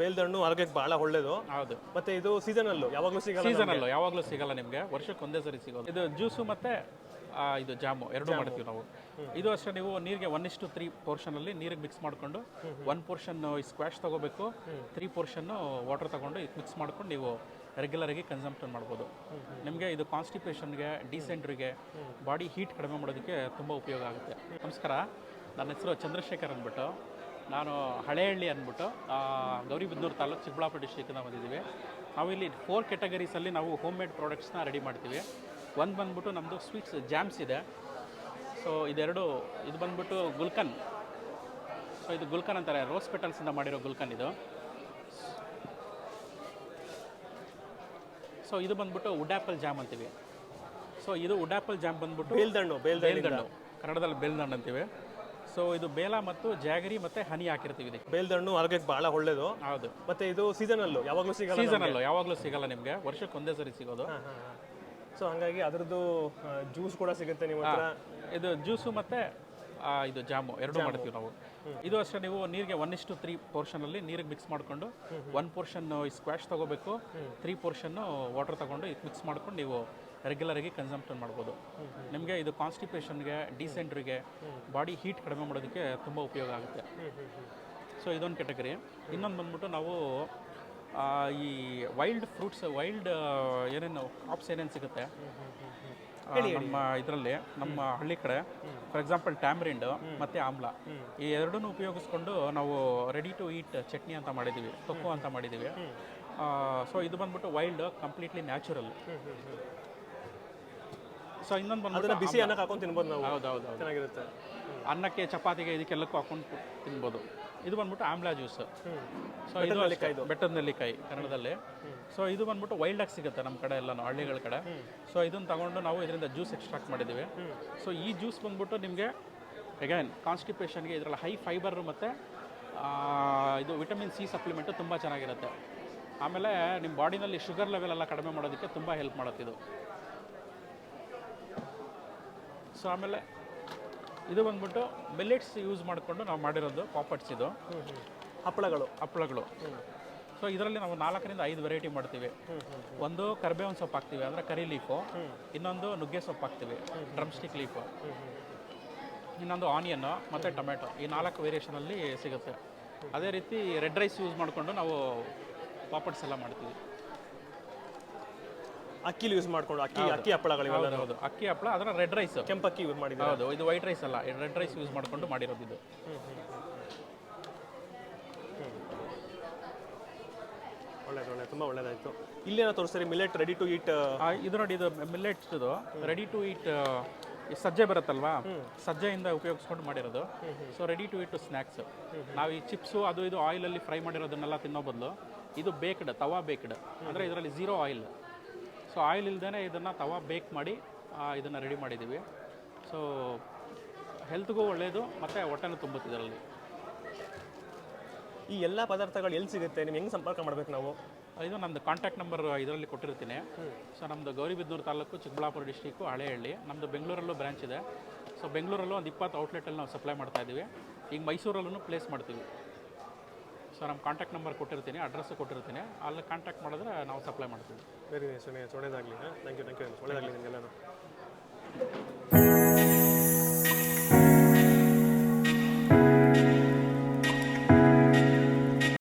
ಬೇಲ್ದಣ್ಣು ಆರೋಗ್ಯಕ್ಕೆ ಬಹಳ ಒಳ್ಳೇದು. ಹೌದು. ಮತ್ತೆ ಇದು ಸೀಸನಲ್ ಯಾವಾಗಲೂ ಸಿಗಲ್ಲ ಸೀಸನ್ ಅಲ್ಲೂ ಯಾವಾಗಲೂ ಸಿಗಲ್ಲ ನಿಮಗೆ. ವರ್ಷಕ್ಕೆ ಒಂದೇ ಸರಿ ಸಿಗೋದು. ಇದು ಜ್ಯೂಸು ಮತ್ತೆ ಆ, ಇದು ಜಾಮು ಎರಡು ಮಾಡ್ತೀವಿ ನಾವು. ಇದು ಅಷ್ಟೇ ನೀವು ನೀರಿಗೆ ಒನ್ ಇಷ್ಟು ತ್ರೀ ಪೋರ್ಷನಲ್ಲಿ ನೀರಿಗೆ ಮಿಕ್ಸ್ ಮಾಡಿಕೊಂಡು ಒನ್ ಪೋರ್ಷನ್ ಸ್ಕ್ವಾಶ್ ತಗೋಬೇಕು ತ್ರೀ ಪೋರ್ಷನ್ನು ವಾಟರ್ ತಗೊಂಡು ಮಿಕ್ಸ್ ಮಾಡ್ಕೊಂಡು ನೀವು ರೆಗ್ಯುಲರಾಗಿ ಕನ್ಸಂಪ್ಷನ್ ಮಾಡ್ಬೋದು. ನಿಮಗೆ ಇದು ಕಾನ್ಸ್ಟಿಪೇಷನ್ಗೆ ಡಿಸೆಂಟ್ರಿಗೆ ಬಾಡಿ ಹೀಟ್ ಕಡಿಮೆ ಮಾಡೋದಕ್ಕೆ ತುಂಬ ಉಪಯೋಗ ಆಗುತ್ತೆ. ನಮಸ್ಕಾರ. ನನ್ನ ಹೆಸರು ಚಂದ್ರಶೇಖರ್ ಅಂದ್ಬಿಟ್ಟು. ನಾನು ಹಳೆಹಳ್ಳಿ ಅಂದ್ಬಿಟ್ಟು ಗೌರಿಬಿದನೂರು ತಾಲೂಕು ಚಿಕ್ಕಬಳ್ಳಾಪುರ ಡಿಸ್ಟಿಕ್ಕಿಂದ ಬಂದಿದ್ದೀವಿ. ನಾವು ಇಲ್ಲಿ ಫೋರ್ ಕೆಟಗರೀಸಲ್ಲಿ ನಾವು ಹೋಮ್ ಮೇಡ್ ಪ್ರಾಡಕ್ಟ್ಸ್ನ ರೆಡಿ ಮಾಡ್ತೀವಿ. ಒಂದು ಬಂದ್ಬಿಟ್ಟು ನಮ್ಮದು ಸ್ವೀಟ್ಸ್ ಜಾಮ್ಸ್ ಇದೆ. ಸೊ ಇದೆರಡು ಇದು ಬಂದ್ಬಿಟ್ಟು ಗುಲ್ಕನ್. ಸೊ ಇದು ಗುಲ್ಕನ್ ಅಂತಾರೆ ರೋಸ್ ಪೆಟಲ್ಸಿಂದ ಮಾಡಿರೋ ಗುಲ್ಕನ್ ಇದು. ಸೊ ಇದು ಬಂದ್ಬಿಟ್ಟು ವುಡ್ ಆ್ಯಪಲ್ ಜಾಮ್ ಅಂತೀವಿ. ಸೊ ಇದು ವುಡ್ ಆ್ಯಪಲ್ ಜಾಮ್ ಬಂದ್ಬಿಟ್ಟು ಬೇಲ್ದಣ್ಣು ಬೇಲ್ದಣ್ಣು ಕನ್ನಡದಲ್ಲಿ ಬೇಲ್ದಣ್ಣು ಅಂತೀವಿ. ಸೊ ಇದು ಬೇಲ ಮತ್ತು ಜಾಗರಿ ಮತ್ತೆ ಹನಿ ಹಾಕಿರ್ತೀವಿ ಇದಕ್ಕೆ. ಬೇಲ್ದಣ್ಣು ಆರೋಗ್ಯಕ್ಕೆ ಬಹಳ ಒಳ್ಳೇದು. ಹೌದು. ಮತ್ತೆ ಇದು ಸೀಸನ್ ಅಲ್ಲೂ ಯಾವಾಗಲೂ ಸಿಗಲ್ಲ ಸೀಸನ್ ಅಲ್ಲೂ ಯಾವಾಗಲೂ ಸಿಗಲ್ಲ ನಿಮಗೆ. ವರ್ಷಕ್ಕೆ ಒಂದೇ ಸರಿ ಸಿಗೋದು. ಸೊ ಹಂಗಾಗಿ ಅದರದ್ದು ಜ್ಯೂಸ್ ಕೂಡ ಸಿಗುತ್ತೆ ನಿಮ್ಮ ಹತ್ರ. ಇದು ಜ್ಯೂಸು ಮತ್ತೆ ಆ, ಇದು ಜಾಮು ಎರಡು ಮಾಡ್ತೀವಿ ನಾವು. ಇದು ಅಷ್ಟೇ ನೀವು ನೀರಿಗೆ ಒನ್ ಇಷ್ಟು ತ್ರೀ ಪೋರ್ಷನಲ್ಲಿ ನೀರಿಗೆ ಮಿಕ್ಸ್ ಮಾಡಿಕೊಂಡು ಒನ್ ಪೋರ್ಷನ್ ಸ್ಕ್ವಾಶ್ ತಗೋಬೇಕು ತ್ರೀ ಪೋರ್ಷನ್ ವಾಟರ್ ತಗೊಂಡು ಮಿಕ್ಸ್ ಮಾಡ್ಕೊಂಡು ನೀವು ರೆಗ್ಯುಲರಾಗಿ ಕನ್ಸಂಪ್ಷನ್ ಮಾಡ್ಬೋದು. ನಿಮಗೆ ಇದು ಕಾನ್ಸ್ಟಿಪೇಷನ್ಗೆ ಡಿಸೆಂಟ್ರಿಗೆ ಬಾಡಿ ಹೀಟ್ ಕಡಿಮೆ ಮಾಡೋದಕ್ಕೆ ತುಂಬ ಉಪಯೋಗ ಆಗುತ್ತೆ. ಸೊ ಇದೊಂದು ಕ್ಯಾಟಗರಿ ಇನ್ನೊಂದು ಬಂದ್ಬಿಟ್ಟು ನಾವು ಈ ವೈಲ್ಡ್ ಫ್ರೂಟ್ಸ್ ವೈಲ್ಡ್ ಏನೇನು ಕ್ರಾಪ್ಸ್ ಏನೇನು ಸಿಗುತ್ತೆ? ನಮ್ಮ ಇದರಲ್ಲಿ ನಮ್ಮ ಹಳ್ಳಿ ಕಡೆ ಫಾರ್ ಎಕ್ಸಾಂಪಲ್ ಟ್ಯಾಮ್ರಿಂಡು ಮತ್ತು ಆಮ್ಲ. ಈ ಎರಡನ್ನೂ ಉಪಯೋಗಿಸ್ಕೊಂಡು ನಾವು ರೆಡಿ ಟು ಈಟ್ ಚಟ್ನಿ ಅಂತ ಮಾಡಿದ್ದೀವಿ ತೊಕ್ಕು ಅಂತ ಮಾಡಿದ್ದೀವಿ ಸೊ ಇದು ಬಂದ್ಬಿಟ್ಟು ವೈಲ್ಡ್ ಕಂಪ್ಲೀಟ್ಲಿ ನ್ಯಾಚುರಲ್ ಸೊ ಇನ್ನೊಂದು ಅದನ್ನ ಬಂದ್ಬಿಟ್ಟು ಬಿಸಿ ಅನ್ನಕ್ಕೆ ಹಾಕೊಂಡು ತಿನ್ಬೋದು ನಾವು. ಹೌದು ಹೌದು ಹೌದು. ಚೆನ್ನಾಗಿರುತ್ತೆ. ಅನ್ನಕ್ಕೆ ಚಪಾತಿಗೆ ಇದಕ್ಕೆಲ್ಲಕ್ಕೂ ಹಾಕೊಂಡು ತಿನ್ಬೋದು. ಇದು ಬಂದ್ಬಿಟ್ಟು ಆಮ್ಲಾ ಜ್ಯೂಸ್. ಸೊ ಇದು ಅಷ್ಟೇ, ಬೆಟ್ಟದ ನೆಲ್ಲಿಕಾಯಿ ಕನ್ನಡದಲ್ಲಿ. ಸೊ ಇದು ಬಂದ್ಬಿಟ್ಟು ವೈಲ್ಡ್ ಆಗಿ ಸಿಗುತ್ತೆ ನಮ್ಮ ಕಡೆ ಎಲ್ಲ ಹಳ್ಳಿಗಳ ಕಡೆ. ಸೊ ಇದನ್ನು ತಗೊಂಡು ನಾವು ಇದರಿಂದ ಜ್ಯೂಸ್ ಎಕ್ಸ್ಟ್ರಾಕ್ಟ್ ಮಾಡಿದ್ದೀವಿ. ಸೊ ಈ ಜ್ಯೂಸ್ ಬಂದ್ಬಿಟ್ಟು ನಿಮಗೆ ಅಗೈನ್ ಕಾನ್ಸ್ಟಿಪೇಷನ್ಗೆ ಇದರಲ್ಲಿ ಹೈ ಫೈಬರ್ ಮತ್ತು ಇದು ವಿಟಮಿನ್ ಸಿ ಸಪ್ಲಿಮೆಂಟು ತುಂಬ ಚೆನ್ನಾಗಿರುತ್ತೆ. ಆಮೇಲೆ ನಿಮ್ಮ ಬಾಡಿನಲ್ಲಿ ಶುಗರ್ ಲೆವೆಲ್ ಎಲ್ಲ ಕಡಿಮೆ ಮಾಡೋದಕ್ಕೆ ತುಂಬ ಹೆಲ್ಪ್ ಮಾಡುತ್ತೆ ಇದು. ಸೊ ಆಮೇಲೆ ಇದು ಬಂದ್ಬಿಟ್ಟು ಮಿಲ್ಲೆಟ್ಸ್ ಯೂಸ್ ಮಾಡಿಕೊಂಡು ನಾವು ಮಾಡಿರೋದು ಪಾಪಟ್ಸ್ ಇದು. ಹಪ್ಪಳಗಳು. ಹಪ್ಪಳಗಳು. ಸೊ ಇದರಲ್ಲಿ ನಾವು ನಾಲ್ಕರಿಂದ ಐದು ವೆರೈಟಿ ಮಾಡ್ತೀವಿ. ಒಂದು ಕರ್ಬೇವಿನ ಸೊಪ್ಪು ಹಾಕ್ತೀವಿ ಅಂದರೆ ಕರಿ ಲೀಫು ಇನ್ನೊಂದು ನುಗ್ಗೆ ಸೊಪ್ಪು ಹಾಕ್ತೀವಿ ಡ್ರಮ್ ಸ್ಟಿಕ್ ಲೀಫು ಇನ್ನೊಂದು ಆನಿಯನ್ನು ಮತ್ತು ಟೊಮೆಟೊ ಈ ನಾಲ್ಕು ವೇರಿಯೇಷನಲ್ಲಿ ಸಿಗುತ್ತೆ. ಅದೇ ರೀತಿ ರೆಡ್ ರೈಸ್ ಯೂಸ್ ಮಾಡಿಕೊಂಡು ನಾವು ಪಾಪಡ್ಸ್ ಎಲ್ಲ ಮಾಡ್ತೀವಿ. ಅಕ್ಕಿಲಿ ಯೂಸ್ ಮಾಡ್ಕೊಂಡು ಅಕ್ಕಿ ಅಕ್ಕಿ ಹಪ್ಪಳಗಳು ಇವೆಲ್ಲ ಹೌದು. ಅಕ್ಕಿ ಹಪ್ಪಳ ಅದರ ರೆಡ್ ರೈಸ್ ಕೆಂಪಕ್ಕಿ ಯೂಸ್ ಮಾಡಿದ್ರೆ ಹೌದು ಇದು ವೈಟ್ ರೈಸ್ ಅಲ್ಲ. ರೆಡ್ ರೈಸ್ ಯೂಸ್ ಮಾಡಿಕೊಂಡು ಮಾಡಿರೋದು ಇದು. ಒಳ್ಳೇದು ಒಳ್ಳೆ ತುಂಬ ಒಳ್ಳೇದಾಯಿತು. ಇಲ್ಲೇನೋ ತೋರಿಸ್ತಾರೆ ಮಿಲೆಟ್ ರೆಡಿ ಟು ಈಟ್ ಇದು ನೋಡಿ ಇದು ಮಿಲೆಟ್ಸ್ ಇದು ರೆಡಿ ಟು ಈಟ್ ಸಜ್ಜೆ ಬರುತ್ತಲ್ವಾ? ಸಜ್ಜೆಯಿಂದ ಉಪಯೋಗಿಸ್ಕೊಂಡು ಮಾಡಿರೋದು. So ready to eat snacks ನಾವು ಈ ಚಿಪ್ಸು ಅದು ಇದು ಆಯಿಲಲ್ಲಿ ಫ್ರೈ ಮಾಡಿರೋದನ್ನೆಲ್ಲ ತಿನ್ನೋ ಬದಲು ಇದು ಬೇಕ್ಡ್ ತವಾ ಬೇಕ್ಡ್ ಅಂದರೆ ಇದರಲ್ಲಿ ಝೀರೋ ಆಯಿಲ್ ಸೊ ಆಯಿಲ್ ಇಲ್ದೇ ಇದನ್ನು ತವಾ ಬೇಕ್ ಮಾಡಿ ಇದನ್ನು ರೆಡಿ ಮಾಡಿದ್ದೀವಿ ಸೊ ಹೆಲ್ತ್ಗೂ ಒಳ್ಳೆಯದು ಮತ್ತು ಹೊಟ್ಟೆನೂ ತುಂಬುತ್ತೆ ಇದರಲ್ಲಿ. ಈ ಎಲ್ಲ ಪದಾರ್ಥಗಳು ಎಲ್ಲಿ ಸಿಗುತ್ತೆ? ನಿಮ್ಗೆ ಹೆಂಗೆ ಸಂಪರ್ಕ ಮಾಡಬೇಕು ನಾವು? ಇದು ನಮ್ಮದು ಕಾಂಟ್ಯಾಕ್ಟ್ ನಂಬರ್ ಇದರಲ್ಲಿ ಕೊಟ್ಟಿರ್ತೀನಿ. ಸೊ ನಮ್ಮದು ಗೌರಿಬಿದನೂರು ತಾಲೂಕು ಚಿಕ್ಕಬಳ್ಳಾಪುರ ಡಿಸ್ಟಿಕ್ಕು ಹಳೆಹಳ್ಳಿ. ನಮ್ಮದು ಬೆಂಗಳೂರಲ್ಲೂ ಬ್ರ್ಯಾಂಚ್ ಇದೆ. ಸೊ ಬೆಂಗಳೂರಲ್ಲೂ ಒಂದು ಇಪ್ಪತ್ತು ಔಟ್ಲೆಟಲ್ಲಿ ನಾವು ಸಪ್ಲೈ ಮಾಡ್ತಾ ಇದ್ದೀವಿ ಈಗ ಮೈಸೂರಲ್ಲೂ ಪ್ಲೇಸ್ ಮಾಡ್ತೀವಿ. ಸೊ ನಮ್ಮ ಕಾಂಟ್ಯಾಕ್ಟ್ ನಂಬರ್ ಕೊಟ್ಟಿರ್ತೀನಿ ಅಡ್ರೆಸ್ ಕೊಟ್ಟಿರ್ತೀನಿ. ಅಲ್ಲಿ ಕಾಂಟ್ಯಾಕ್ಟ್ ಮಾಡಿದ್ರೆ ನಾವು ಸಪ್ಲೈ ಮಾಡ್ತೀವಿ. ವೆರಿ ನೈಸ್ ಒಳ್ಳೆಯದಾಗಲಿ ಥ್ಯಾಂಕ್ ಯು ಥ್ಯಾಂಕ್ ಯು ಒಳ್ಳೇದಾಗಲಿ ನಿಮಗೆಲ್ಲರೂ